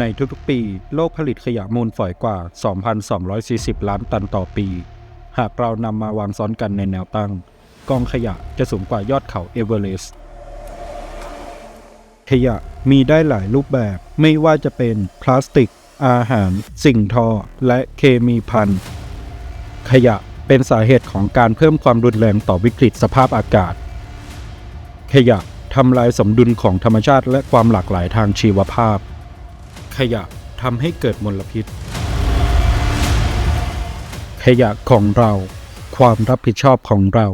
ในทุกๆปี โลกผลิตขยะมูลฝอยกว่า 2,240 ล้านตันต่อปี หากเรานำมาวางซ้อนกันในแนวตั้ง กองขยะจะสูงกว่ายอดเขาเอเวอเรสต์ขยะมีได้หลายรูปแบบไม่ว่าจะเป็นพลาสติก อาหาร สิ่งทอ และเคมีพันขยะเป็นสาเหตุของการเพิ่มความรุนแรงต่อวิกฤตสภาพอากาศ ขยะทำลายสมดุลของธรรมชาติและความหลากหลายทางชีวภาพ ขยะทำให้เกิดมลพิษ ขยะของเรา ความรับผิดชอบของเรา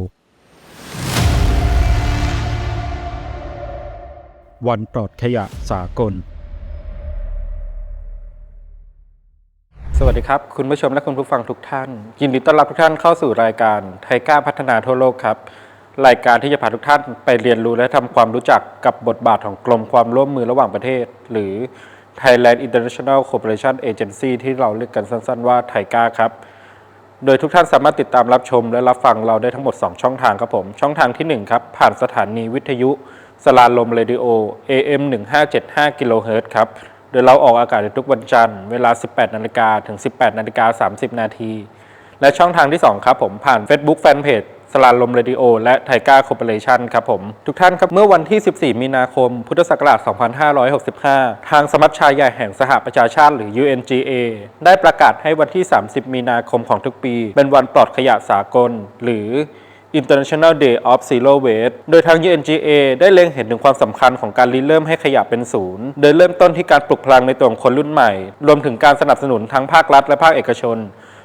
วันปลอดขยะสากล สวัสดีครับ คุณผู้ชมและคุณผู้ฟังทุกท่าน ยินดีต้อนรับทุกท่านเข้าสู่รายการไทยก้าพัฒนาทั่วโลกครับรายการที่จะพาทุกท่านไปเรียนรู้และทำความรู้จักกับบทบาทของกรมความร่วมมือระหว่างประเทศ หรือ Thailand International Cooperation Agency ที่เราเรียกกันสั้นๆว่าไทก้าครับ โดยทุกท่านสามารถติดตามรับชมและรับฟังเราได้ทั้งหมด 2 ช่องทางครับผม ช่องทางที่ 1 ครับ ผ่านสถานีวิทยุ สลาลมเรดิโอ AM 1575กิโลเฮิรตซ์ครับ โดยเราออกอากาศในทุกวันจันทร์เวลา 18นาฬิกาถึง 18นาฬิกา30นาทีและช่องทางที่ 2 ครับผมผ่าน Facebook Fanpage สลาลมเรดิโอ และไทก้าคอร์ปอเรชันครับผม ทุกท่านครับ เมื่อวันที่ 14 มีนาคม พุทธศักราช 2565 ทางสมัชชาใหญ่แห่งสหประชาชาติหรือ UNGA ได้ประกาศให้วันที่ 30 มีนาคมของทุกปี เป็นวันปลอดขยะสากล หรือ International Day of Zero Waste โดยทาง UNGA ได้เล็งเห็นถึงความสำคัญของการริเริ่มให้ขยะเป็นศูนย์ โดยเริ่มต้นที่การปลุกพลังในตัวของคนรุ่นใหม่ รวมถึงการสนับสนุนทั้งภาครัฐและภาคเอกชน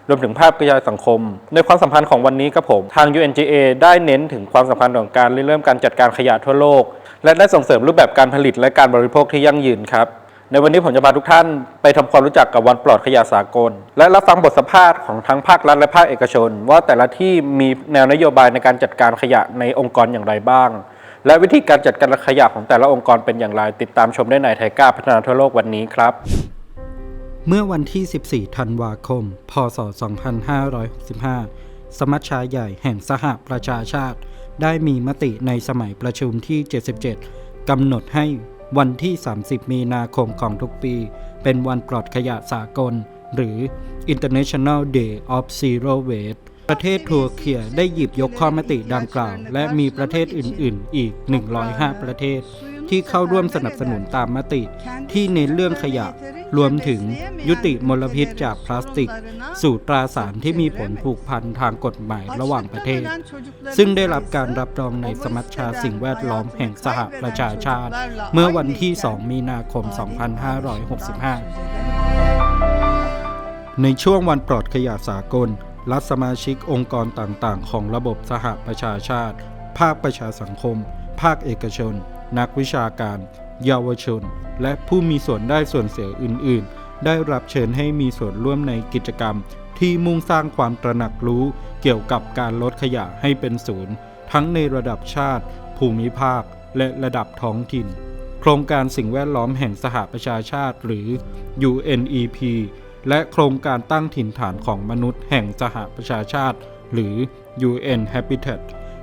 รวมถึงภาคประชาสังคม ในความสัมพันธ์ของวันนี้ครับผม ทาง UNGA ได้เน้นถึงความสำคัญของการเริ่มการจัดการขยะทั่วโลก และได้ส่งเสริมรูปแบบการผลิตและการบริโภคที่ยั่งยืนครับในวันนี้ผมจะพาทุกท่านไปทำความรู้จักกับวันปลอดขยะสากล และรับฟังบทสัมภาษณ์ของทั้งภาครัฐและภาคเอกชน ว่าแต่ละที่มีแนวนโยบายในการจัดการขยะในองค์กรอย่างไรบ้าง และวิธีการจัดการขยะของแต่ละองค์กรเป็นอย่างไร ติดตามชมได้ในไทยก้าพัฒนาทั่วโลกวันนี้ครับ เมื่อวันที่ 14 ธันวาคม พศ 2565 สมัชชาใหญ่แห่งสหประชาชาติ ได้มีมติในสมัยประชุมที่ 77 กำหนดให้วันที่ 30 มีนาคมของทุกปี เป็นวันปลอดขยะสากล หรือ International Day of Zero Waste ประเทศทัวร์เคียได้หยิบยกข้อมติดังกล่าว และมีประเทศอื่น ๆ อีก 105 ประเทศ ที่เข้าร่วมสนับสนุนตามมติ ที่เน้นเรื่องขยะ รวมถึงยุติมลพิษจากพลาสติก สู่ตราสารที่มีผลผูกพันทางกฎหมายระหว่างประเทศ ซึ่งได้รับการรับรองในสมัชชาสิ่งแวดล้อมแห่งสหประชาชาติ เมื่อวันที่ 2 มีนาคม 2565 ในช่วงวันปลอดขยะสากล รัฐสมาชิกองค์กรต่างๆ ของระบบสหประชาชาติ ภาคประชาสังคม ภาคเอกชน นักวิชาการ เยาวชน และผู้มีส่วนได้ส่วนเสียอื่น ๆ ได้รับเชิญให้มีส่วนร่วมในกิจกรรม ที่มุ่งสร้างความตระหนักรู้เกี่ยวกับการลดขยะให้เป็นศูนย์ ทั้งในระดับชาติ ภูมิภาค และระดับท้องถิ่น โครงการสิ่งแวดล้อมแห่งสหประชาชาติ หรือ UNEP และโครงการตั้งถิ่นฐานของมนุษย์แห่งสหประชาชาติ หรือ UN Habitat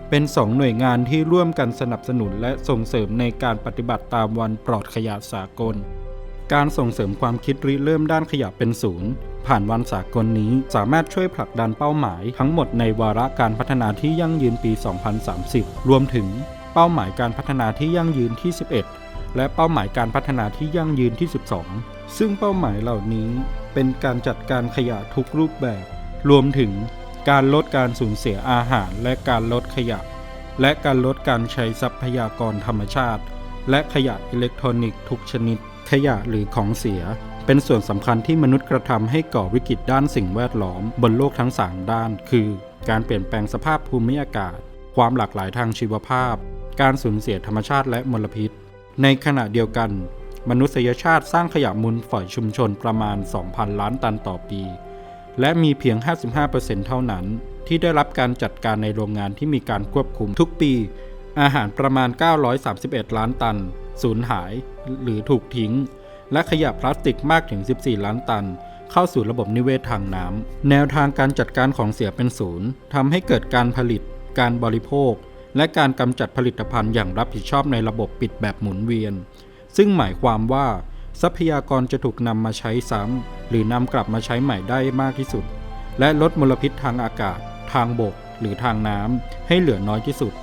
เป็นสองหน่วยงานที่ร่วมกันสนับสนุนและส่งเสริมในการปฏิบัติตามวันปลอดขยะสากล การส่งเสริมความคิดริเริ่มด้านขยะเป็นศูนย์ผ่านวันสากลนี้สามารถช่วยผลักดันเป้าหมายทั้งหมดในวาระการพัฒนาที่ยั่งยืนปี 2030 รวมถึงเป้าหมายการพัฒนาที่ยั่งยืนที่ 11 และเป้าหมายการพัฒนาที่ยั่งยืนที่ 12 ซึ่งเป้าหมายเหล่านี้เป็นการจัดการขยะทุกรูปแบบ รวมถึง การลดการสูญเสียอาหารและการลดขยะ และการลดการใช้ทรัพยากรธรรมชาติ และขยะอิเล็กทรอนิกส์ทุกชนิด ขยะหรือของเสีย เป็นส่วนสำคัญที่มนุษย์กระทำให้ก่อวิกฤตด้านสิ่งแวดล้อมบนโลกทั้ง 3 ด้าน คือ การเปลี่ยนแปลงสภาพภูมิอากาศ ความหลากหลายทางชีวภาพ การสูญเสียธรรมชาติและมลพิษ ในขณะเดียวกัน มนุษยชาติสร้างขยะมูลฝอยชุมชนประมาณ 2,000 ล้านตันต่อปี และมีเพียง 55%เท่านั้น ที่ได้รับการจัดการในโรงงานที่มีการควบคุมทุกปี อาหารประมาณ 931 ล้านตัน สูญหาย หรือถูกทิ้ง และขยะพลาสติกมากถึง 14 ล้านตัน เข้าสู่ระบบนิเวศทางน้ำ แนวทางการจัดการของเสียเป็นศูนย์ทำให้เกิดการผลิต การบริโภค และการกำจัดผลิตภัณฑ์อย่างรับผิดชอบในระบบปิดแบบหมุนเวียน ซึ่งหมายความว่า ทรัพยากรจะถูกนำมาใช้ซ้ำหรือนำกลับมาใช้ใหม่ได้มากที่สุด และลดมลพิษทางอากาศ ทางบก หรือทางน้ำให้เหลือน้อยที่สุด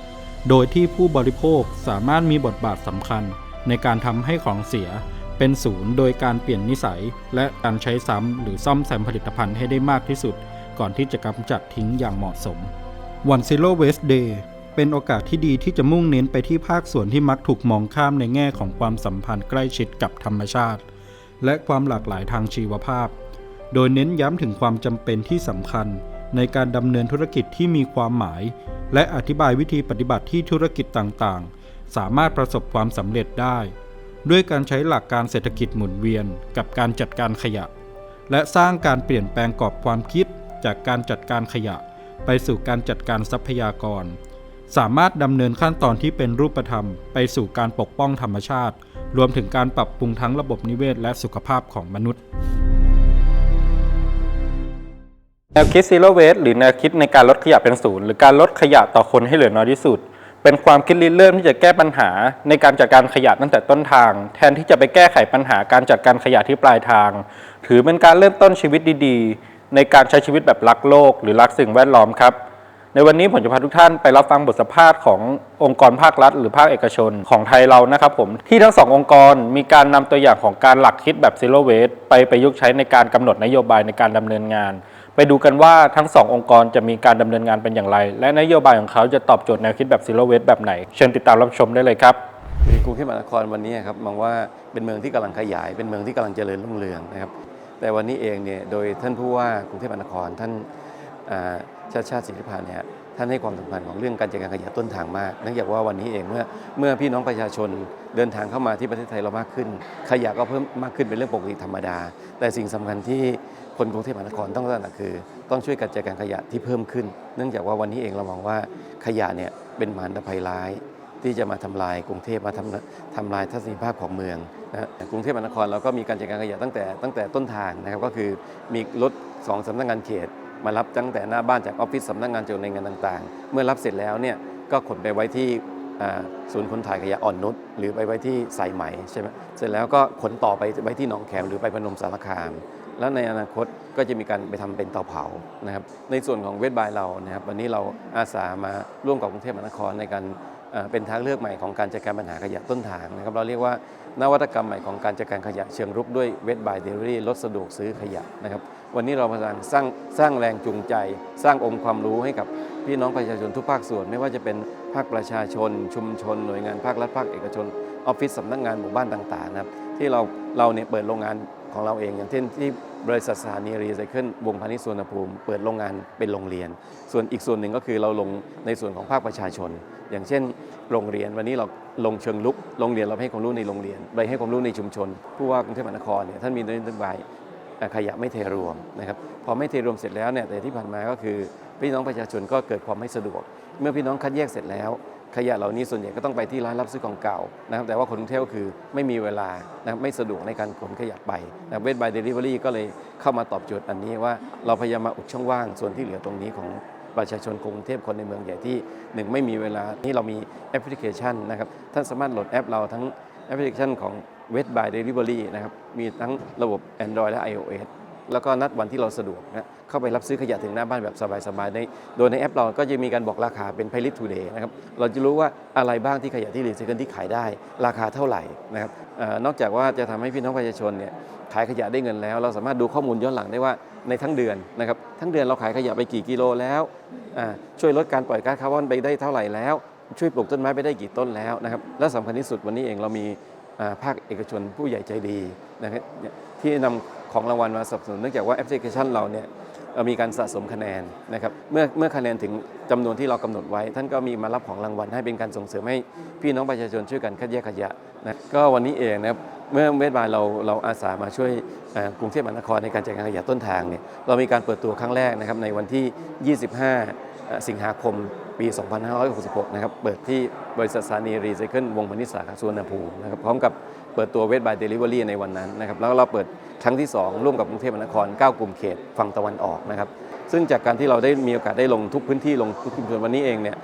โดยที่ผู้บริโภคสามารถมีบทบาทสำคัญ ในการทำให้ของเสีย เป็นศูนย์โดยการเปลี่ยนนิสัย และการใช้ซ้ำหรือซ่อมแซมผลิตภัณฑ์ให้ได้มากที่สุด ก่อนที่จะกำจัดทิ้งอย่างเหมาะสมวัน Zero Waste Day เป็นโอกาสที่ดีที่จะมุ่งเน้นไปที่ภาคส่วนที่มักถูกมองข้ามในแง่ของความสัมพันธ์ใกล้ชิดกับธรรมชาติ และความหลากหลายทางชีวภาพ โดยเน้นย้ำถึงความจำเป็นที่สำคัญ ในการดำเนินธุรกิจที่มีความหมาย และอธิบายวิธีปฏิบัติที่ธุรกิจต่างๆ สามารถประสบความสำเร็จได้ ด้วยการใช้หลักการเศรษฐกิจหมุนเวียน กับการจัดการขยะ และสร้างการเปลี่ยนแปลงกรอบความคิด จากการจัดการขยะ ไปสู่การจัดการทรัพยากร สามารถดำเนินขั้นตอนที่เป็นรูปธรรม ไปสู่การปกป้องธรรมชาติ รวมถึงการปรับปรุงทั้งระบบนิเวศและสุขภาพของมนุษย์แนวคิด Zero Waste หรือแนวคิดในการลดขยะเป็นศูนย์หรือการลดขยะต่อคนให้เหลือน้อยที่สุด เป็นความคิดริเริ่มที่จะแก้ปัญหา ในการจัดการขยะตั้งแต่ต้นทาง แทนที่จะไปแก้ไขปัญหาการจัดการขยะที่ปลายทาง ถือเป็นการเริ่มต้นชีวิตดีๆ ในการใช้ชีวิตแบบรักโลก หรือรักสิ่งแวดล้อมครับ ในวันนี้ผมจะพาทุกท่านไปรับฟังบทสัมภาษณ์ขององค์กรภาครัฐ หรือภาคเอกชนของไทยเรานะครับผมที่ทั้งสององค์กรมีการนำตัวอย่างของการหลักคิดแบบ Zero Waste ไปประยุกต์ใช้ในการกำหนดนโยบายในการดำเนินงาน ไปดูกันว่าทั้งสององค์กรจะมีการดำเนินงานเป็นอย่างไร และนโยบายของเขาจะตอบโจทย์แนวคิดแบบ Zero Waste แบบไหน เชิญติดตามรับชมได้เลยครับกรุงเทพมหานครวันนี้ครับมองว่าเป็นเมืองที่กำลังขยาย เป็นเมืองที่กำลังเจริญรุ่งเรืองนะครับแต่วันนี้เองเนี่ยโดยท่านผู้ว่ากรุงเทพมหานครท่านอ่า ชาติชาติสิทธิพันธ์เนี่ยท่านให้ความสำคัญของเรื่องการจัดการขยะต้นทางมากเนื่องจากว่าวันนี้เองเมื่อเมื่อพี่น้องประชาชนเดินทางเข้ามาที่ประเทศไทยเรามากขึ้น ขยะก็เพิ่มมากขึ้นเป็นเรื่องปกติธรรมดา แต่สิ่งสำคัญที่คนกรุงเทพมหานครต้องตระหนักคือ ต้องช่วยกันจัดการขยะที่เพิ่มขึ้น เนื่องจากว่าวันนี้เองเรามองว่าขยะเนี่ยเป็นมหันตภัยร้าย ที่จะมาทำลายกรุงเทพมาทำทำลายทัศนียภาพของเมืองนะฮะกรุงเทพมหานครเราก็มีการจัดการขยะตั้งแต่ตั้งแต่ต้นทางนะครับก็คือมีรถสองสำนักงานเขต มารับตั้งแต่หน้าบ้านจากออฟฟิศสำนักงานเจ้าหน่วยงานต่างๆ เมื่อรับเสร็จแล้วเนี่ยก็ขนไปไว้ที่ศูนย์ขนถ่ายขยะอ่อนนุชหรือไปไว้ที่สายไหมใช่ไหมเสร็จแล้วก็ขนต่อไปไว้ที่หนองแขมหรือไปพนมสารคาม แล้วในอนาคตก็จะมีการไปทำเป็นเตาเผานะครับในส่วนของเวทบายเรานะครับวันนี้เราอาสามาร่วมกับกรุงเทพมหานครในการ เป็นทางเลือกใหม่ของการจัดการปัญหาขยะต้นทางนะครับเราเรียกว่านวัตกรรมใหม่ของการจัดการขยะเชิงรุกด้วยเวทบายเดลิเวอรี่ลดสะดวกซื้อขยะนะครับวันนี้เราพยายามสร้างสร้างแรงจูงใจ สร้างองค์ความรู้ให้กับพี่น้องประชาชนทุกภาคส่วน ไม่ว่าจะเป็นภาคประชาชน ชุมชน หน่วยงานภาครัฐภาคเอกชนออฟฟิศสำนักงานหมู่บ้านต่างๆนะครับที่เราเราเนี่ยเปิดโรงงาน ของเราเอง อย่างเช่นที่บริษัทสถานีรีไซเคิลวงพาณิชย์สวนภูมิ เปิดโรงงานเป็นโรงเรียน ส่วนอีกส่วนหนึ่งก็คือเราลงในส่วนของภาคประชาชน อย่างเช่น โรงเรียนวันนี้เราลงเชิงลุกโรงเรียนเราให้ความรู้ในโรงเรียน ไปให้ความรู้ในชุมชน ผู้ว่ากรุงเทพมหานครเนี่ยท่านมีนโยบายขยะไม่เทรวมนะครับพอไม่เทรวมเสร็จแล้วเนี่ยแต่ที่ผ่านมาก็คือพี่น้องประชาชนก็เกิดความไม่สะดวก เมื่อพี่น้องคัดแยกเสร็จแล้ว ขยะเหล่านี้ส่วนใหญ่ก็ต้องไปที่ร้านรับซื้อของเก่านะครับแต่ว่าคนกรุงเทพก็คือไม่มีเวลานะครับไม่สะดวกในการขนขยะไปนะเวทบายเดลิเวอรี่ก็เลยเข้ามาตอบโจทย์อันนี้ว่าเราพยายามมาอุดช่องว่างส่วนที่เหลือตรงนี้ของประชาชนกรุงเทพคนในเมืองใหญ่ที่หนึ่งไม่มีเวลานี่เรามีแอปพลิเคชันนะครับท่านสามารถโหลดแอปเราทั้งแอปพลิเคชันของ w e t by Delivery นะครับมีทั้งระบบ Android และ iOS แล้วก็นัดวันที่เราสะดวกนะเข้าไปรับซื้อขยะถึงหน้าบ้านแบบสบายๆในโดยในแอปเราก็จะมีการบอกราคาเป็น p a y l i s t today นะครับเราจะรู้ว่าอะไรบ้างที่ขยะที่รีไซเคิลที่ขายได้ ราคาเท่าไหร่นะครับออนอกจากว่าจะทำให้พี่น้องประชาชนเนี่ยขายขยะได้เงินแล้ว เราสามารถดูข้อมูลย้อนหลังได้ว่าในทั้งเดือนนะครับทั้งเดือนเราขายขยะไปกี่กิโลแล้วช่วยลดการปล่อยก๊าซคาร์บอนไปได้เท่าไหร่แล้วช่วยปลูกต้นไม้ไปได้กี่ต้นแล้วนะครับและสำคัญที่สุดวันนี้เองเรามีภาคเอกชนผู้ใหญ่ใจดีนะครับที่นำ ของรางวัลมาสนับสนุนเนื่องจากว่าแอปพลิเคชันเราเนี่ยมีการสะสมคะแนนนะครับเมื่อเมื่อคะแนนถึงจำนวนที่เรากำหนดไว้ ท่านก็มีมารับของรางวัลให้เป็นการส่งเสริมให้พี่น้องประชาชนช่วยกันคัดแยกขยะนะก็วันนี้เองนะครับเมื่อเวทบาลเราเราอาสามาช่วยกรุงเทพมหานครในการจัดการขยะต้นทางเนี่ยเรามีการเปิดตัวครั้งแรกนะครับในวันที่ 25 สิงหาคมปี 2566 นะครับ เปิดที่บริษัทสถานีรีไซเคิลวงพนิษฐ์สาขาสุวรรณภูมินะครับ พร้อมกับเปิดตัวเวทบายเดลิเวอรี่ในวันนั้นนะครับ แล้วเราเปิดครั้งที่ 2 ร่วมกับกรุงเทพมหานคร 9 กลุ่มเขตฝั่งตะวันออกนะครับ ซึ่งจากการที่เราได้มีโอกาสได้ลงทุกพื้นที่ลงทุกชุมชนวันนี้เองเนี่ย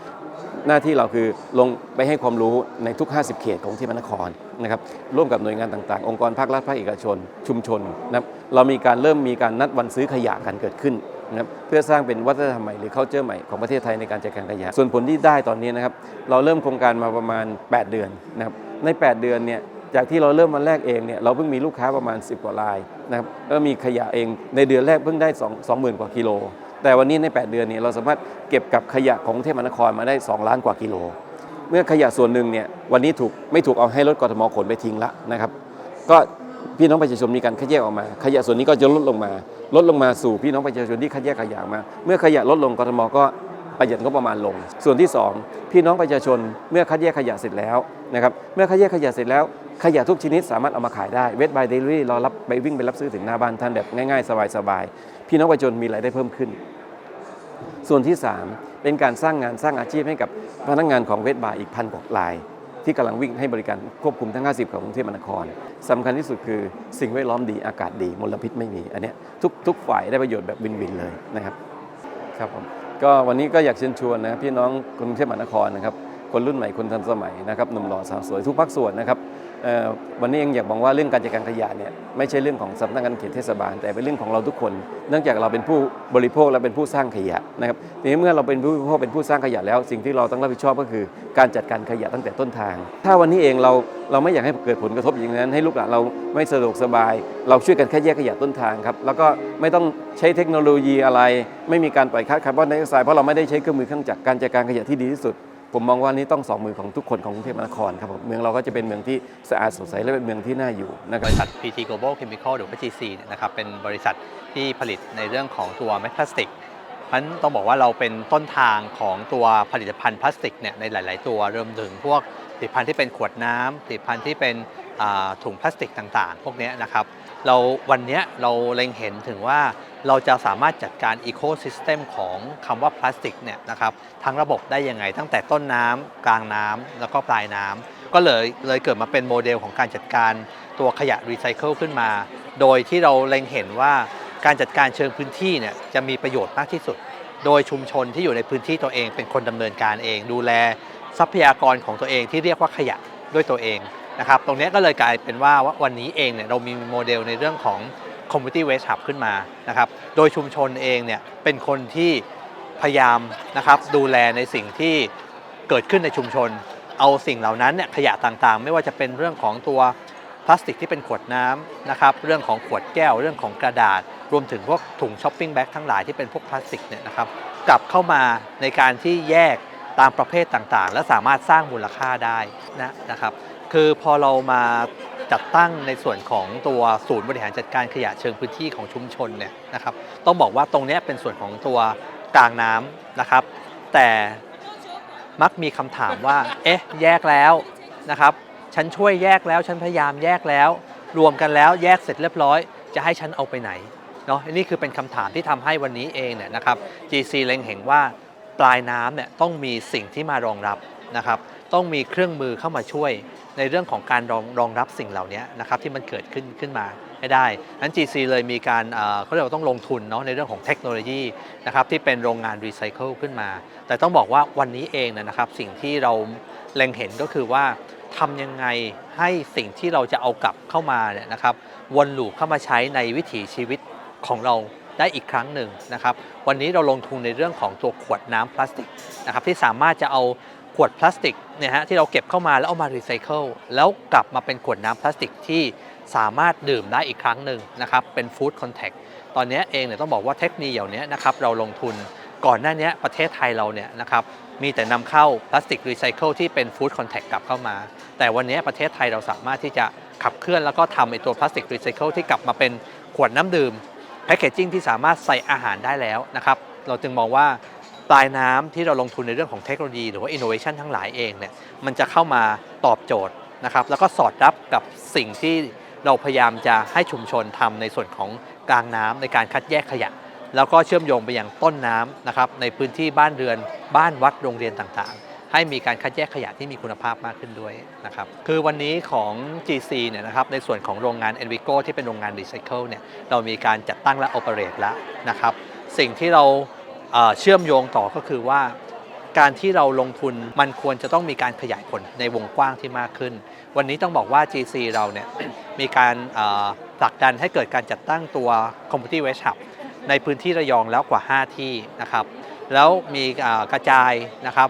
หน้าที่เราคือลงไปให้ความรู้ในทุก 50 เขตของกรุงเทพมหานครนะครับ ร่วมกับหน่วยงานต่างๆ องค์กรภาครัฐภาคเอกชน ชุมชนนะครับ เรามีการเริ่มมีการนัดวันซื้อขยะกันเกิดขึ้น นะครับเพื่อสร้างเป็นวัฒนธรรมใหม่หรือ culture ใหม่ของประเทศไทยในการจัดการขยะ ส่วนผลที่ได้ตอนนี้นะครับเราเริ่มโครงการมาประมาณ 8 เดือนนะครับใน 8 เดือนเนี่ยจากที่เราเริ่มวันแรกเองเนี่ยเราเพิ่งมีลูกค้าประมาณ 10 กว่ารายนะครับแล้วมีขยะเองในเดือนแรกเพิ่งได้2 20,000 กว่ากิโล แต่วันนี้ใน 8 เดือนเนี่ยเราสามารถเก็บกับขยะของกรุงเทพมหานครมาได้ 2 ล้านกว่ากิโล เมื่อขยะส่วนหนึ่งเนี่ยวันนี้ถูกไม่ถูกเอาให้รถกทมขนไปทิ้งละนะครับก็ พี่น้องประชาชนมีการคัดแยกออกมา ขยะส่วนนี้ก็จะลดลงมา ลดลงมาสู่พี่น้องประชาชนที่คัดแยกขยะมา เมื่อขยะลดลงกรทมก็ประหยัดงบประมาณลง ส่วนที่ 2 พี่น้องประชาชนเมื่อคัดแยกขยะเสร็จแล้วนะครับเมื่อคัดแยกขยะเสร็จแล้ว ขยะทุกชนิดสามารถเอามาขายได้เวทบายเดลิรี่เรารับไปวิ่งไปรับซื้อถึงหน้าบ้านท่านแบบง่ายๆ สบายๆพี่น้องประชาชนมีรายได้เพิ่มขึ้น ส่วนที่ 3 เป็นการสร้างงานสร้างอาชีพให้กับพนักงานของเวทบาร์อีกพันกว่าราย ที่กำลังวิ่งให้บริการควบคุมทั้ง 50 ของกรุงเทพมหานครสำคัญที่สุดคือสิ่งแวดล้อมดีอากาศดีมลพิษไม่มี อันนี้ทุกทุกฝ่ายได้ประโยชน์แบบวินวินเลยนะครับครับผมก็วันนี้ก็อยากเชิญชวนนะพี่น้องกรุงเทพมหานครนะครับคนรุ่นใหม่คนทันสมัยนะครับหนุ่มหล่อสาวสวยทุกภาคส่วนนะครับ วันนี้เองอยากบอกว่าเรื่องการจัดการขยะเนี่ยไม่ใช่เรื่องของสำนักงานเขตเทศบาล แต่เป็นเรื่องของเราทุกคน เนื่องจากเราเป็นผู้บริโภคและเป็นผู้สร้างขยะนะครับทีนี้เมื่อเราเป็นผู้บริโภคเป็นผู้สร้างขยะแล้ว สิ่งที่เราต้องรับผิดชอบก็คือ การจัดการขยะตั้งแต่ต้นทาง ถ้าวันนี้เองเราเราไม่อยากให้เกิดผลกระทบอย่างนั้นให้ลูกหลานเราไม่สะดวกสบาย เราช่วยกันแค่แยกขยะต้นทางครับแล้วก็ไม่ต้องใช้เทคโนโลยีอะไร ไม่มีการปล่อยคาร์บอนไดออกไซด์เพราะเราไม่ได้ใช้เครื่องมือเครื่องจักรการจัดการขยะที่ดีที่สุด ผมมองว่านี่ต้องสองมือของทุกคนของกรุงเทพมหานครครับผมเมืองเราก็จะเป็นเมืองที่สะอาดสดใสและเป็นเมืองที่น่าอยู่นะครับริษัท PT Global Chemical หรือว่า GC เนี่ยนะครับเป็นบริษัทที่ผลิตในเรื่องของตัวเม็ดพลาสติกเพราะนั้นต้องบอกว่าเราเป็นต้นทางของตัวผลิตภัณฑ์พลาสติกเนี่ยในหลาย ๆ ตัวรวมถึงพวกผลิตภัณฑ์ที่เป็นขวดน้ำผลิตภัณฑ์ที่เป็น ถุงพลาสติกต่างๆ พวกนี้นะครับ เราวันนี้เราเล็งเห็นถึงว่าเราจะสามารถจัดการอีโค y ิสเต็มของคำว่าพลาสติกเนี่ยนะครับทั้งระบบได้ยังไง ตั้งแต่ต้นน้ำกลางน้ำแล้วก็ปลายน้ำก็เลยเลยเกิดมาเป็นโมเดลของการจัดการตัวขยะรีไซเคิลขึ้นมา โดยที่เราเล็งเห็นว่าการจัดการเชิงพื้นที่เนี่ยจะมีประโยชน์มากที่สุด โดยชุมชนที่อยู่ในพื้นที่ตัวเองเป็นคนดำเนินการเอง ดูแลทรัพยากรของตัวเองที่เรียกว่าขยะด้วยตัวเอง นะครับตรงนี้ก็เลยกลายเป็นว่าวันนี้เองเนี่ยเรามีโมเดลในเรื่องของ Community Waste Hub ขึ้นมานะครับโดยชุมชนเองเนี่ยเป็นคนที่พยายามนะครับดูแลในสิ่งที่เกิดขึ้นในชุมชน เอาสิ่งเหล่านั้นเนี่ยขยะต่างๆ ไม่ว่าจะเป็นเรื่องของตัวพลาสติกที่เป็นขวดน้ำนะครับเรื่องของขวดแก้วเรื่องของกระดาษ รวมถึงพวกถุงช้อปปิ้งแบ็กทั้งหลายที่เป็นพวกพลาสติกเนี่ยนะครับกลับเข้ามาในการที่แยกตามประเภทต่างๆ และสามารถสร้างมูลค่าได้นะนะครับ คือพอเรามาจัดตั้งในส่วนของตัวศูนย์บริหารจัดการขยะเชิงพื้นที่ของชุมชนเนี่ยนะครับต้องบอกว่าตรงนี้เป็นส่วนของตัวกลางน้ำนะครับ แต่มักมีคำถามว่า เอ๊ะ แยกแล้วนะครับ ฉันช่วยแยกแล้ว ฉันพยายามแยกแล้ว รวมกันแล้วแยกเสร็จเรียบร้อย จะให้ฉันเอาไปไหน เนาะอันนี่คือเป็นคำถามที่ทำให้วันนี้เองเนี่ยนะครับ GC เล็งเห็นว่า ปลายน้ำเนี่ยต้องมีสิ่งที่มารองรับนะครับ ต้องมีเครื่องมือเข้ามาช่วยในเรื่องของการรองรองรับสิ่งเหล่านี้นะครับที่มันเกิดขึ้นขึ้นมาให้ได้นั้น GC เลยมีการเขาเรียกว่าต้องลงทุนเนาะในเรื่องของเทคโนโลยีนะครับที่เป็นโรงงานรีไซเคิลขึ้นมา แต่ต้องบอกว่าวันนี้เองนยนะครับสิ่งที่เราเล็งเห็นก็คือว่าทำยังไงให้สิ่งที่เราจะเอากลับเข้ามาเนี่ยนะครับวนลูปเข้ามาใช้ในวิถีชีวิตของเรา ได้อีกครั้งหนึ่งนะครับ วันนี้เราลงทุนในเรื่องของตัวขวดน้ำพลาสติกนะครับที่สามารถจะเอาขวดพลาสติกเนี่ยฮะที่เราเก็บเข้ามาแล้วเอามารีไซเคิลแล้วกลับมาเป็นขวดน้ำพลาสติกที่สามารถดื่มได้อีกครั้งหนึ่งนะครับเป็นฟู้ดคอนแทคตอนนี้เองเนี่ยต้องบอกว่าเทคโนโลยีเหล่านี้นะครับเราลงทุนก่อนหน้านี้ประเทศไทยเราเนี่ยนะครับมีแต่นำเข้าพลาสติกรีไซเคิลที่เป็นฟู้ดคอนแทคกลับเข้ามา แต่วันนี้ประเทศไทยเราสามารถที่จะขับเคลื่อนแล้วก็ทำไอตัวพลาสติกรีไซเคิลที่กลับมาเป็นขวดน้ำดื่ม แพคเกจจิ้งที่สามารถใส่อาหารได้แล้วนะครับ เราจึงมองว่าปลายน้ำที่เราลงทุนในเรื่องของเทคโนโลยีหรือว่าอินโนเวชันทั้งหลายเองเนี่ยมันจะเข้ามาตอบโจทย์นะครับ แล้วก็สอดรับกับสิ่งที่เราพยายามจะให้ชุมชนทำในส่วนของกลางน้ำในการคัดแยกขยะ แล้วก็เชื่อมโยงไปยังต้นน้ำนะครับในพื้นที่บ้านเรือนบ้านวัดโรงเรียนต่างๆ ให้มีการคัดแยกขยะที่มีคุณภาพมากขึ้นด้วยนะครับคือวันนี้ของ GC เนี่ยนะครับในส่วนของโรงงาน Envigo ที่เป็นโรงงานรีไซเคิลเนี่ยเรามีการจัดตั้งและโอเปเรตแล้วนะครับสิ่งที่เราเชื่อมโยงต่อก็คือว่าการที่เราลงทุนมันควรจะต้องมีการขยายผลในวงกว้างที่มากขึ้น วันนี้ต้องบอกว่า GC เราเนี่ยมีการผลักดันให้เกิดการจัดตั้งตัว Community Waste Hub ในพื้นที่ระยองแล้วกว่า 5 ที่นะครับ แล้วมีกระจายนะครับ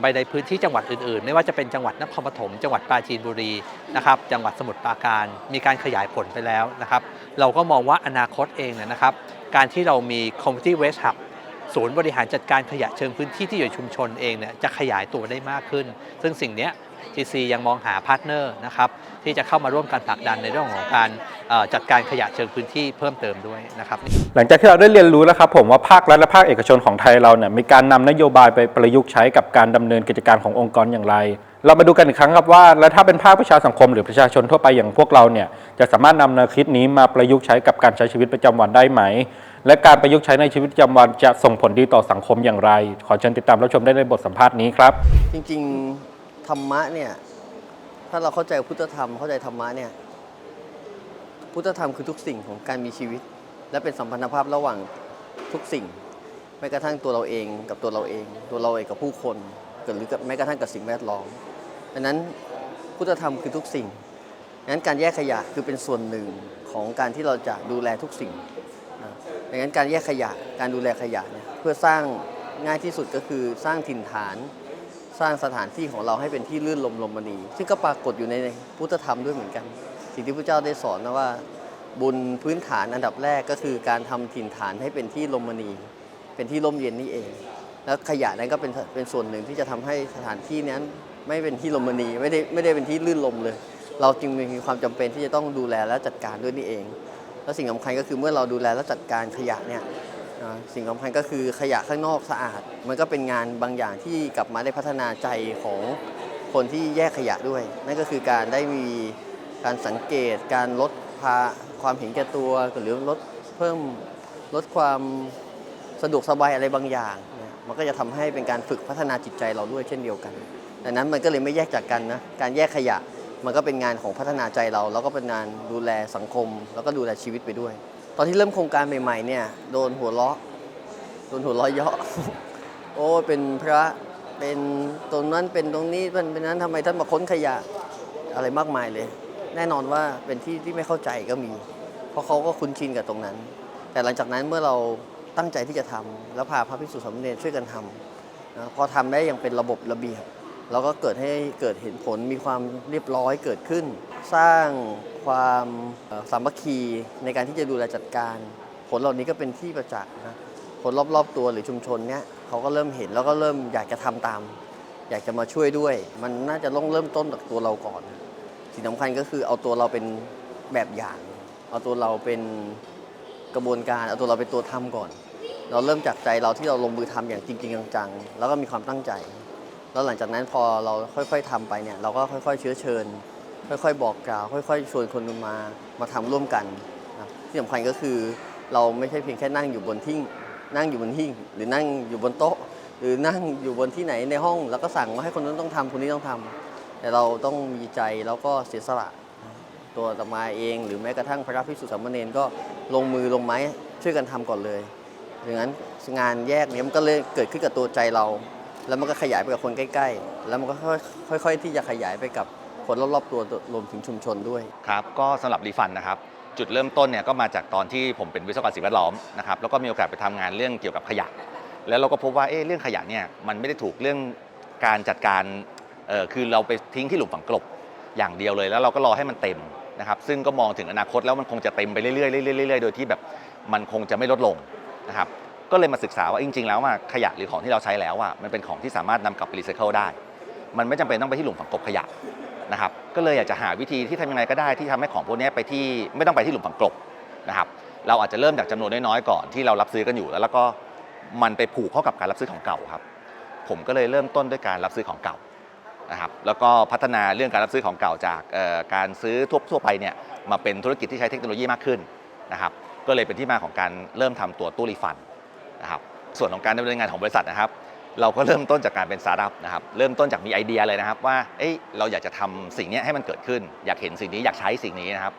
ไปในพื้นที่จังหวัดอื่นๆ ไม่ว่าจะเป็นจังหวัดนครปฐมจังหวัดปราจีนบุรีนะครับจังหวัดสมุทรปราการ มีการขยายผลไปแล้วนะครับเราก็มองว่าอนาคตเองเนยนะครับ การที่เรามี Community Waste Hub ศูนย์บริหารจัดการขยะเชิงพื้นที่ที่อยู่ชุมชนเองเนี่ยจะขยายตัวได้มากขึ้น ซึ่งสิ่งนี้ GC ยังมองหาพาร์ทเนอร์นะครับที่จะเข้ามาร่วมกันผลักดันในเรื่องของการจัดการขยะเชิงพื้นที่เพิ่มเติมด้วยนะครับหลังจากที่เราได้เรียนรู้แล้วครับผมว่าภาครัฐและภาคเอกชนของไทยเราเนี่ยมีการนำนโยบายไปประยุกต์ใช้กับการดำเนินกิจการขององค์กรอย่างไร เรามาดูกันอีกครั้งครับว่า แล้วถ้าเป็นภาคประชาสังคมหรือประชาชนทั่วไปอย่างพวกเราเนี่ยจะสามารถนำแนวคิดนี้มาประยุกต์ใช้กับการใช้ชีวิตประจำวันได้ไหม และการประยุกต์ใช้ในชีวิตประจำวันจะส่งผลดีต่อสังคมอย่างไร ขอเชิญติดตามรับชมได้ในบทสัมภาษณ์นี้ครับ จริงๆ ธรรมะเนี่ย ถ้าเราเข้าใจพุทธธรรมเข้าใจธรรมะเนี่ย พุทธธรรมคือทุกสิ่งของการมีชีวิต และเป็นสัมพันธภาพระหว่างทุกสิ่งแม้กระทั่งตัวเราเองกับตัวเราเอง ตัวเราเองกับผู้คนหรือกับแม้กระทั่งกับสิ่งแวดล้อมดังนั้นพุทธธรรมคือทุกสิ่งดังนั้นการแยกขยะคือเป็นส่วนหนึ่งของการที่เราจะดูแลทุกสิ่งดังนั้นการแยกขยะการดูแลขยะเนี่ยเพื่อสร้างง่ายที่สุดก็คือสร้างถิ่นฐาน สร้างสถานที่ของเราให้เป็นที่ลื่นลมลมมณี ซึ่งก็ปรากฏอยู่ในพุทธธรรมด้วยเหมือนกัน สิ่งที่พระเจ้าได้สอนนะว่า บุญพื้นฐานอันดับแรกก็คือการทำถิ่นฐานให้เป็นที่ลมมณี เป็นที่ร่มเย็นนี่เอง แล้วขยะนั้นก็เป็นเป็นส่วนหนึ่งที่จะทำให้สถานที่นั้นไม่เป็นที่ลมมณีไม่ได้ไม่ได้เป็นที่ลื่นลมเลย เราจึงมีความจำเป็นที่จะต้องดูแลและจัดการด้วยนี่เอง แล้วสิ่งสำคัญก็คือเมื่อเราดูแลและจัดการขยะเนี่ย สิ่งสำคัญก็คือขยะข้างนอกสะอาด มันก็เป็นงานบางอย่างที่กลับมาได้พัฒนาใจของคนที่แยกขยะด้วย นั่นก็คือการได้มีการสังเกต การลดพาความเห็นแก่ตัว หรือลดเพิ่มลดความสะดวกสบายอะไรบางอย่าง มันก็จะทำให้เป็นการฝึกพัฒนาจิตใจเราด้วยเช่นเดียวกันดังนั้นมันก็เลยไม่แยกจากกันนะการแยกขยะมันก็เป็นงานของพัฒนาใจเรา แล้วก็เป็นงานดูแลสังคม แล้วก็ดูแลชีวิตไปด้วย ตอนที่เริ่มโครงการใหม่ๆเนี่ยโดนหัวเราะโดนหัวเราะเยาะโอ้เป็นพระเป็นตรงนั้นเป็นตรงนี้เป็นเป็นนั้นทำไมท่านมาค้นขยะอะไรมากมายเลย แน่นอนว่าเป็นที่ที่ไม่เข้าใจก็มี เพราะเขาก็คุ้นชินกับตรงนั้น แต่หลังจากนั้นเมื่อเราตั้งใจที่จะทำแล้วพาพระภิกษุสามเณรช่วยกันทำนะพอทำได้อย่างเป็นระบบระเบียบ เราก็เกิดให้เกิดเห็นผลมีความเรียบร้อยเกิดขึ้น สร้างความสามัคคีในการที่จะดูแลจัดการ ผลเหล่านี้ก็เป็นที่ประจักษ์นะคนรอบๆตัวหรือชุมชนเนี้ยเขาก็เริ่มเห็นแล้วก็เริ่มอยากจะทำตาม อยากจะมาช่วยด้วย มันน่าจะต้องเริ่มต้นจากตัวเราก่อน สิ่งสำคัญก็คือเอาตัวเราเป็นแบบอย่าง เอาตัวเราเป็นกระบวนการเอาตัวเราเป็นตัวทำก่อน เราเริ่มจากใจเราที่เราลงมือทำอย่างจริง ๆ จังๆแล้วก็มีความตั้งใจ แล้วหลังจากนั้นพอเราค่อย ๆทำไปเนี่ยเราก็ค่อย ๆ เชื้อเชิญ ค่อยๆ บอกกล่าว ค่อย ๆ ชวนคนมามาทำร่วมกันนะที่สำคัญก็คือเราไม่ใช่เพียงแค่นั่งอยู่บนทิ้งนั่งอยู่บนหิ้งหรือนั่งอยู่บนโต๊ะ หรือนั่งอยู่บนที่ไหนในห้อง แล้วก็สั่งว่าให้คนนั้นต้องทำคนนี้ต้องทำแต่เราต้องมีใจแล้วก็เสียสละตัวตมาเอง หรือแม้กระทั่งพระภิกษุสามเณรก็ลงมือลงไม้ช่วยกันทำก่อนเลยดังนั้นงานแยกเนี้มันก็เลยเกิดขึ้นกับตัวใจเรา แล้วมันก็ขยายไปกับคนใกล้ ๆ แล้วมันก็ค่อยๆที่จะขยายไปกับ คนรอบๆตัวรวมถึงชุมชนด้วย ครับ ก็สำหรับรีฟันนะครับ จุดเริ่มต้นเนี่ยก็มาจากตอนที่ผมเป็นวิศวกรสิ่งแวดล้อมนะครับแล้วก็มีโอกาสไปทำงานเรื่องเกี่ยวกับขยะ แล้วเราก็พบว่าเอ๊ะเรื่องขยะเนี่ยมันไม่ได้ถูกเรื่องการจัดการเอ่อคือเราไปทิ้งที่หลุมฝังกลบอย่างเดียวเลย แล้วเราก็รอให้มันเต็มนะครับซึ่งก็มองถึงอนาคตแล้วมันคงจะเต็มไปเรื่อยๆเรื่อยๆเรื่อยๆโดยที่แบบมันคงจะไม่ลดลงนะครับก็เลยมาศึกษาว่าจริงๆ แล้วอะขยะหรือของที่เราใช้แล้วอะมันเป็นของที่สามารถนำกลับไปรีไซเคิลได้ มันไม่จำเป็นต้องไปที่หลุมฝังกลบขยะ นะครับก็เลยอยากจะหาวิธีที่ทำยังไงก็ได้ที่ทำให้ของพวกนี้ไปที่ไม่ต้องไปที่หลุมฝังกลบนะครับเราอาจจะเริ่มจากจำนวนน้อยๆก่อนที่เรารับซื้อกันอยู่แล้วแล้วก็มันไปผูกเข้ากับการรับซื้อของเก่าครับ ผมก็เลยเริ่มต้นด้วยการรับซื้อของเก่านะครับแล้วก็พัฒนาเรื่องการรับซื้อของเก่าจากการซื้อทั่วทั่วไปเนี่ยมาเป็นธุรกิจที่ใช้เทคโนโลยีมากขึ้นนะครับก็เลยเป็นที่มาของการเริ่มทำตัวตู้รีฟันนะครับส่วนของการดำเนินงานของบริษัทนะครับ เราก็เริ่มต้นจากการเป็นสตาร์ทอัพนะครับ เริ่มต้นจากมีไอเดียเลยนะครับ ว่าเอ้ยเราอยากจะทำสิ่งนี้ให้มันเกิดขึ้น อยากเห็นสิ่งนี้อยากใช้สิ่งนี้นะครับ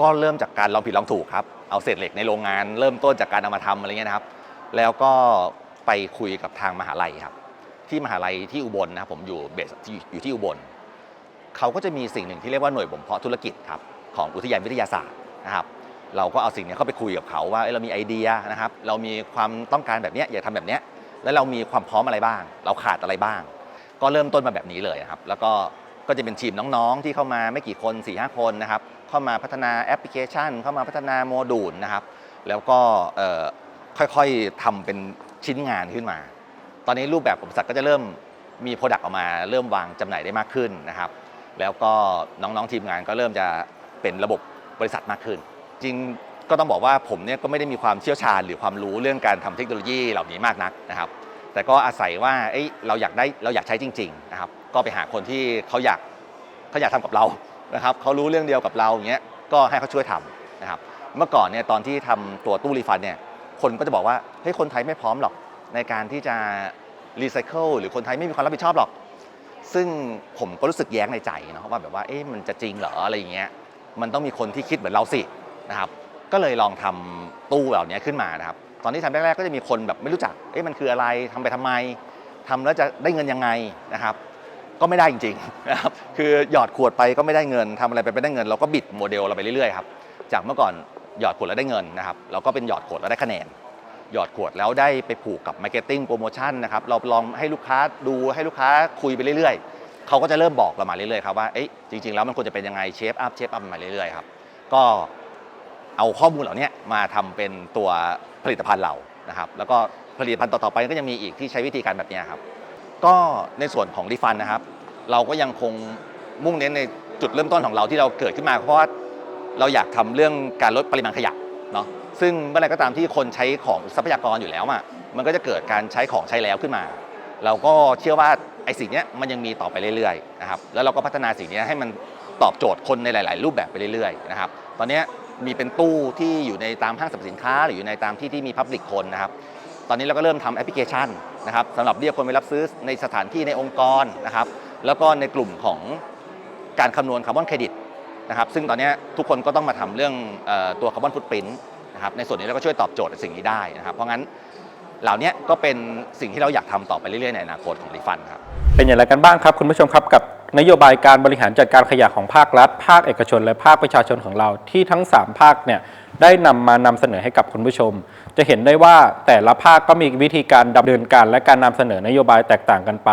ก็เริ่มจากการลองผิดลองถูกครับ เอาเศษเหล็กในโรงงาน เริ่มต้นจากการเอามาทำอะไรเงี้ยนะครับ แล้วก็ไปคุยกับทางมหาลัยครับ ที่มหาลัยที่อุบลนะครับผมอยู่เบสที่อยู่ที่อุบลเขาก็จะมีสิ่งหนึ่งที่เรียกว่าหน่วยบ่มเพาะธุรกิจครับของอุทยานวิทยาศาสตร์นะครับเราก็เอาสิ่งนี้เข้าไปคุยกับเขาว่าเรามีไอเดียนะครับ เรามีความต้องการแบบนี้อยากทำแบบนี้ แล้วเรามีความพร้อมอะไรบ้าง เราขาดอะไรบ้าง ก็เริ่มต้นมาแบบนี้เลยนะครับ แล้วก็ก็จะเป็นทีมน้องๆ ที่เข้ามาไม่กี่คน4ี่หคนนะครับ เข้ามาพัฒนาแอปพลิเคชัน เข้ามาพัฒนาโมดูลนะครับ แล้วก็ค่อยๆทำเป็นชิ้นงานขึ้นมา ตอนนี้รูปแบบของบริษัทก็จะเริ่มมีโปรดักต์ออกมาเริ่มวางจำหน่ายได้มากขึ้นนะครับ แล้วก็น้องๆทีมงานก็เริ่มจะเป็นระบบบริษัทมากขึ้น จริง ก็ต้องบอกว่าผมเนี่ยก็ไม่ได้มีความเชี่ยวชาญหรือความรู้เรื่องการทำเทคโนโลยีเหล่านี้มากนักนะครับ แต่ก็อาศัยว่าเอ้ยเราอยากได้เราอยากใช้จริงๆนะครับ ก็ไปหาคนที่เขาอยากเขาอยากทำกับเรานะครับเขารู้เรื่องเดียวกับเราอย่างเงี้ยก็ให้เขาช่วยทำนะครับ เมื่อก่อนเนี่ยตอนที่ทำตัวตู้รีฟันเนี่ยคนก็จะบอกว่าเฮ้ยคนไทยไม่พร้อมหรอกในการที่จะรีไซเคิลหรือคนไทยไม่มีความรับผิดชอบหรอก ซึ่งผมก็รู้สึกแย้งในใจเนาะว่าแบบว่าเอ๊ะมันจะจริงเหรออะไรอย่างเงี้ยมันต้องมีคนที่คิดเหมือนเราสินะครับ ก็เลยลองทำตู้เหล่านี้ขึ้นมานะครับ ตอนที่ทำแรกๆก็จะมีคนแบบไม่รู้จัก เอ๊ะมันคืออะไรทำไปทำไมทำแล้วจะได้เงินยังไงนะครับ ก็ไม่ได้จริงๆนะครับ คือหยอดขวดไปก็ไม่ได้เงินทำอะไรไปไม่ได้เงิน เราก็บิดโมเดลเราไปเรื่อยๆครับ จากเมื่อก่อนหยอดขวดแล้วได้เงินนะครับ เราก็เป็นหยอดขวดแล้วได้คะแนน หยอดขวดแล้วได้ไปผูกกับมาร์เก็ตติ้งโปรโมชั่นนะครับ เราลองให้ลูกค้าดูให้ลูกค้าคุยไปเรื่อยๆ เขาก็จะเริ่มบอกเรามาเรื่อยๆครับว่า เอ๊ะจริงๆแล้วมันควรจะเป็นยังไงเชฟอัพเชฟอัพมาเรื่อยๆครับ ก็ เอาข้อมูลเหล่านี้มาทำเป็นตัวผลิตภัณฑ์เรานะครับ แล้วก็ผลิตภัณฑ์ต่อๆไปก็ยังมีอีกที่ใช้วิธีการแบบนี้ครับ ก็ในส่วนของรีฟันนะครับ เราก็ยังคงมุ่งเน้นในจุดเริ่มต้นของเราที่เราเกิดขึ้นมา เพราะว่าเราอยากทำเรื่องการลดปริมาณขยะเนาะซึ่งเมื่อไรก็ตามที่คนใช้ของทรัพยากรอยู่แล้วอะมันก็จะเกิดการใช้ของใช้แล้วขึ้นมา เราก็เชื่อว่าไอ้สิ่งนี้มันยังมีต่อไปเรื่อยๆนะครับแล้วเราก็พัฒนาสิ่งนี้ให้มันตอบโจทย์คนในหลาย ๆ รูปแบบไปเรื่อยๆนะครับ ตอนนี้ มีเป็นตู้ที่อยู่ในตามห้างสรรพสินค้า หรืออยู่ในตามที่ที่มีพับลิกคนนะครับ ตอนนี้เราก็เริ่มทำแอปพลิเคชันนะครับสำหรับเรียกคนไปรับซื้อในสถานที่ในองค์กรนะครับ แล้วก็ในกลุ่มของการคำนวณคาร์บอนเครดิตนะครับ ซึ่งตอนนี้ทุกคนก็ต้องมาทำเรื่องตัวคาร์บอนฟุตปรินต์นะครับ ในส่วนนี้เราก็ช่วยตอบโจทย์สิ่งนี้ได้นะครับ เพราะงั้น เหล่านี้ก็เป็นสิ่งที่เราอยากทำต่อไปเรื่อยๆในอนาคตของรีฟันครับเป็นอย่างไรกันบ้างครับคุณผู้ชมครับกับนโยบายการบริหารจัดการขยะของภาครัฐ ภาคเอกชน และภาคประชาชนของเราที่ทั้ง 3 ภาคเนี่ยได้นำมานำเสนอให้กับคุณผู้ชม จะเห็นได้ว่าแต่ละภาคก็มีวิธีการดำเนินการและการนำเสนอนโยบายแตกต่างกันไป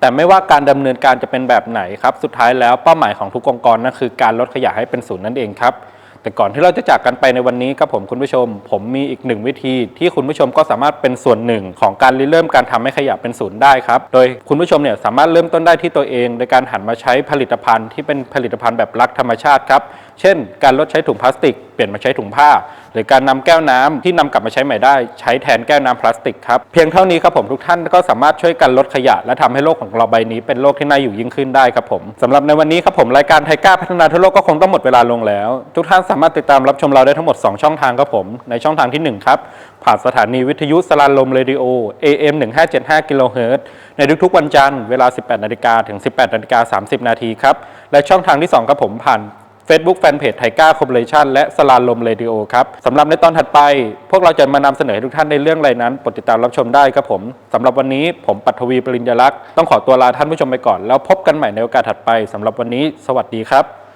แต่ไม่ว่าการดำเนินการจะเป็นแบบไหนครับ สุดท้ายแล้วเป้าหมายของทุกองค์กรนั่นคือการลดขยะให้เป็นศูนย์นั่นเองครับ แต่ก่อนที่เราจะจากกันไปในวันนี้ครับผมคุณผู้ชม ผมมีอีกหนึ่งวิธีที่คุณผู้ชมก็สามารถเป็นส่วนหนึ่งของการริเริ่มการทำให้ขยะเป็นศูนย์ได้ครับ โดยคุณผู้ชมเนี่ยสามารถเริ่มต้นได้ที่ตัวเอง โดยการหันมาใช้ผลิตภัณฑ์ที่เป็นผลิตภัณฑ์แบบรักธรรมชาติครับ เช่น การลดใช้ถุงพลาสติก เปลี่ยนมาใช้ถุงผ้า หรือการนำแก้วน้ำที่นำกลับมาใช้ใหม่ได้ ใช้แทนแก้วน้ำพลาสติกครับเพียงเท่านี้ครับผมทุกท่านก็สามารถช่วยกันลดขยะ และทำให้โลกของเราใบนี้เป็นโลกที่น่าอยู่ยิ่งขึ้นได้ครับผมสำหรับในวันนี้ครับผมรายการไทยก้าพัฒนาทั่วโลกก็คงต้องหมดเวลาลงแล้ว ทุกท่านสามารถติดตามรับชมเราได้ทั้งหมด 2 ช่องทางครับผม ในช่องทางที่ 1 ครับผ่านสถานีวิทยุสลานลมเรดิโอ AM 1575กิโลเฮิรตซ์ในทุกๆวันจันทร์เวลา 18นาฬิกาถึง 18นาฬิกา30นาทีครับและช่องทางที่2ครับผมผ่าน Facebook Fanpage ไทก้าคอร์ปอเรชันและสลาลมเรดิโอครับสำหรับในตอนถัดไป พวกเราจะมานำเสนอให้ทุกท่านในเรื่องอะไรนั้นโปรดติดตามรับชมได้ครับผมสำหรับวันนี้ผมปัทวีปริญญาลักษณ์ต้องขอตัวลาท่านผู้ชมไปก่อน แล้วพบกันใหม่ในโอกาสถัดไปสำหรับวันนี้ สวัสดีครับ